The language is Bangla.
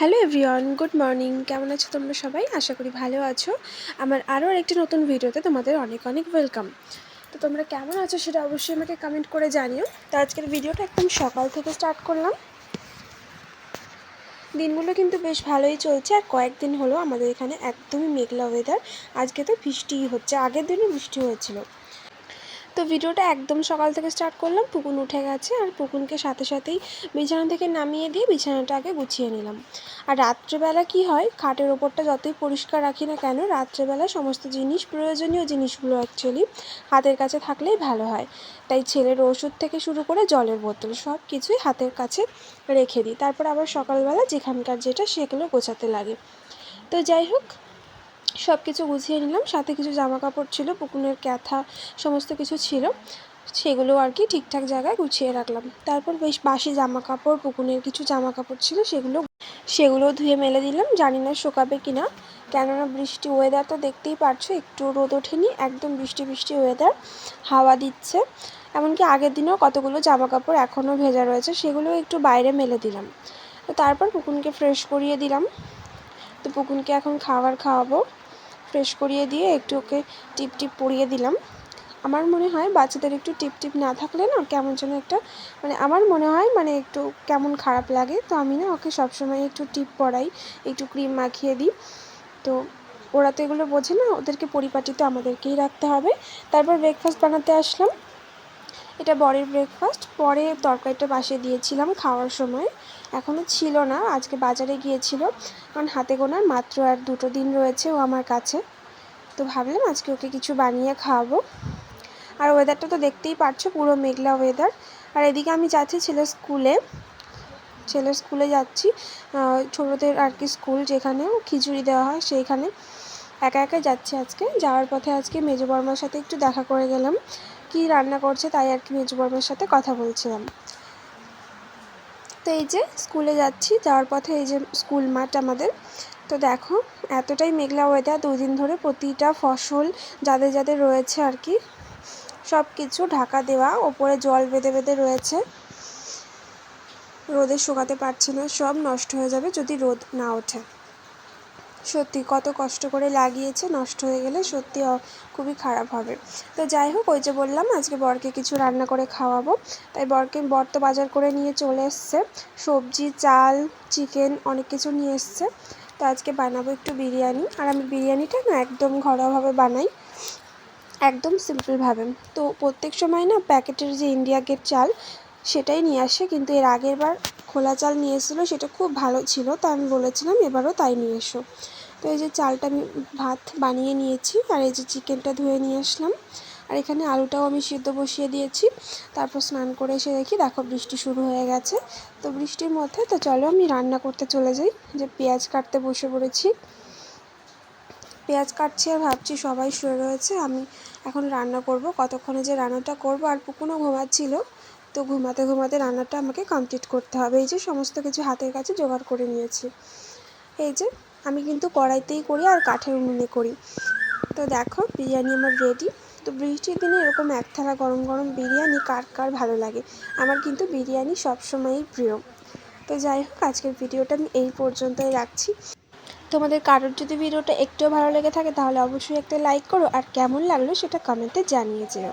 হ্যালো এভরিওয়ান গুড মর্নিং কেমন আছো তোমরা সবাই? আশা করি ভালো আছো। আমার আরও একটি নতুন ভিডিওতে তোমাদের অনেক অনেক ওয়েলকাম তো তোমরা কেমন আছো সেটা অবশ্যই আমাকে কমেন্ট করে জানিও। তো আজকের ভিডিওটা একদম সকাল থেকে স্টার্ট করলাম। দিনগুলো কিন্তু বেশ ভালোই চলছে আর কয়েকদিন হলো আমাদের এখানে একদমই মেঘলা ওয়েদার আজকে তো বৃষ্টিই হচ্ছে। আগের দিনও বৃষ্টি হয়েছিল। তো ভিডিওটা একদম সকাল থেকে স্টার্ট করলাম, পুকুন উঠে গেছে আর পুকুনকে সাথে সাথেই বিছানা থেকে নামিয়ে দিয়ে বিছানাটা আগে গুছিয়ে নিলাম। আর রাত্রেবেলা কি হয়, খাটের ওপরটা যতই পরিষ্কার রাখি না কেন, রাত্রেবেলা সমস্ত জিনিস, প্রয়োজনীয় জিনিসগুলো অ্যাকচুয়ালি হাতের কাছে থাকলেই ভালো হয়। তাই ছেলের ওষুধ থেকে শুরু করে জলের বোতল সব কিছুই হাতের কাছে রেখে দিই। তারপর আবার সকালবেলা যেখানকার যেটা সেগুলো গোছাতে লাগে। তো যাই হোক সব কিছু গুছিয়ে নিলাম। সাথে কিছু জামা কাপড় ছিল, পুকুনের ক্যাথা সমস্ত কিছু ছিল। সেগুলো আর কি ঠিকঠাক জায়গায় গুছিয়ে রাখলাম। তারপর বেশ বাসি জামা কাপড় পুকুনের কিছু জামা কাপড় ছিল, সেগুলো সেগুলো ধুয়ে মেলে দিলাম। জানি না শোকাবে কি না কেননা বৃষ্টি ওয়েদার তো দেখতেই পারছ, একটু রোদ ওঠেনি, একদম বৃষ্টি বৃষ্টি ওয়েদার হাওয়া দিচ্ছে। এমনকি আগের দিনেও কতগুলো জামা কাপড় এখনও ভেজা রয়েছে সেগুলো একটু বাইরে মেলে দিলাম। তো তারপর পুকুনকে ফ্রেশ করিয়ে দিলাম। তো পুকুনকে এখন খাবার খাওয়াবো। ফ্রেশ করিয়ে দিয়ে একটু ওকে টিপ টিপ পরিয়ে দিলাম। আমার মনে হয় বাচ্চাদের একটু টিপ টিপ না থাকলে না কেমন যেন একটা মানে আমার মনে হয় মানে একটু কেমন খারাপ লাগে। তো আমি না ওকে সবসময় একটু টিপ পরাই, একটু ক্রিম মাখিয়ে দিই। তো ওরা তো এগুলো বোঝে না, ওদেরকে পরিপাটি তো আমাদেরকেই রাখতে হবে। তারপর ব্রেকফাস্ট বানাতে আসলাম। এটা বরের ব্রেকফাস্ট পরে তরকারিটা বাসে দিয়েছিলাম খাওয়ার সময়। এখনও ছিল না, আজকে বাজারে গিয়েছিল। কারণ হাতে গোনার মাত্র আর দুটো দিন রয়েছে ও আমার কাছে। তো ভাবলাম আজকে ওকে কিছু বানিয়ে খাওয়াবো। আর ওয়েদারটা তো দেখতেই পারছ, পুরো মেঘলা ওয়েদার আর এদিকে আমি যাচ্ছি ছেলে স্কুলে ছেলের স্কুলে যাচ্ছি। ছোটোদের আর কি স্কুল যেখানেও খিচুড়ি দেওয়া হয় সেইখানে। একা একা যাচ্ছি আজকে। যাওয়ার পথে আজকে মেজো বর্মার সাথে একটু দেখা করে গেলাম। কি রান্না করছে তাই আর কি মেজো বর্মার সাথে কথা বলছিলাম। তো এই যে স্কুলে যাচ্ছি, যাওয়ার পথে এই যে স্কুল মাঠ আমাদের, তো দেখো এতটাই মেঘলা ওয়েদার দুই দিন ধরে প্রতিটা ফসল যাদের যাদের রয়েছে আর কি সব কিছু ঢাকা দেওয়া, ওপরে জল বেঁধে বেঁধে রয়েছে। রোদে শুকাতে পারছে না, সব নষ্ট হয়ে যাবে যদি রোদ না ওঠে। সত্যি কত কষ্ট করে লাগিয়েছে, নষ্ট হয়ে গেলে সত্যি খুবই খারাপ হবে। তো যাই হোক, ওই যে বললাম, আজকে বরকে কিছু রান্না করে খাওয়াবো। তাই বরকে বর তো বাজার করে নিয়ে চলে এসছে। সবজি, চাল, চিকেন অনেক কিছু নিয়ে এসছে। তো আজকে বানাবো একটু বিরিয়ানি। আর আমি বিরিয়ানিটা না একদম ঘরোয়াভাবে বানাই। একদম সিম্পলভাবে। তো প্রত্যেক সময় না প্যাকেটের যে ইন্ডিয়া গেট চাল, সেটাই নিয়ে আসে। কিন্তু এর আগের বার খোলা চাল নিয়ে এসেছিল, সেটা খুব ভালো ছিল, তা আমি বলেছিলাম এবারও তাই নিয়ে এসো। তো এই যে চালটা আমি ভাত বানিয়ে নিয়েছি, আর এই যে চিকেনটা ধুয়ে নিয়ে আসলাম। আর এখানে আলুটাও আমি সিদ্ধ বসিয়ে দিয়েছি, তারপর স্নান করে এসে দেখি, দেখো বৃষ্টি শুরু হয়ে গেছে। তো বৃষ্টির মধ্যে, তো চলো আমি রান্না করতে চলে যাই, যে পেঁয়াজ কাটতে বসে পড়েছি। পেঁয়াজ কাটছি আর ভাবছি সবাই শুয়ে রয়েছে, আমি এখন রান্না করব, কতক্ষণে যে রান্নাটা করব, আর পুকুনও ঘুমাচ্ছিল তো ঘুমাতে ঘুমাতে রান্নাটা আমাকে কমপ্লিট করতে হবে। এই যে সমস্ত কিছু হাতের কাছে জোগাড় করে নিয়েছি। এই যে আমি কিন্তু কড়াইতেই করি আর কাঠের উনুনে করি। তো দেখো বিরিয়ানি আমার রেডি তো বৃষ্টির দিনে এরকম এক থালা গরম গরম বিরিয়ানি কার কার ভালো লাগে? আমার কিন্তু বিরিয়ানি সবসময়ই প্রিয়। তো যাই হোক, আজকের ভিডিওটা আমি এই পর্যন্তই রাখছি। তোমাদের কারোর যদি ভিডিওটা একটুও ভালো লেগে থাকে, তাহলে অবশ্যই একটা লাইক করো। আর কেমন লাগল সেটা কমেন্টে জানিয়ে যেও।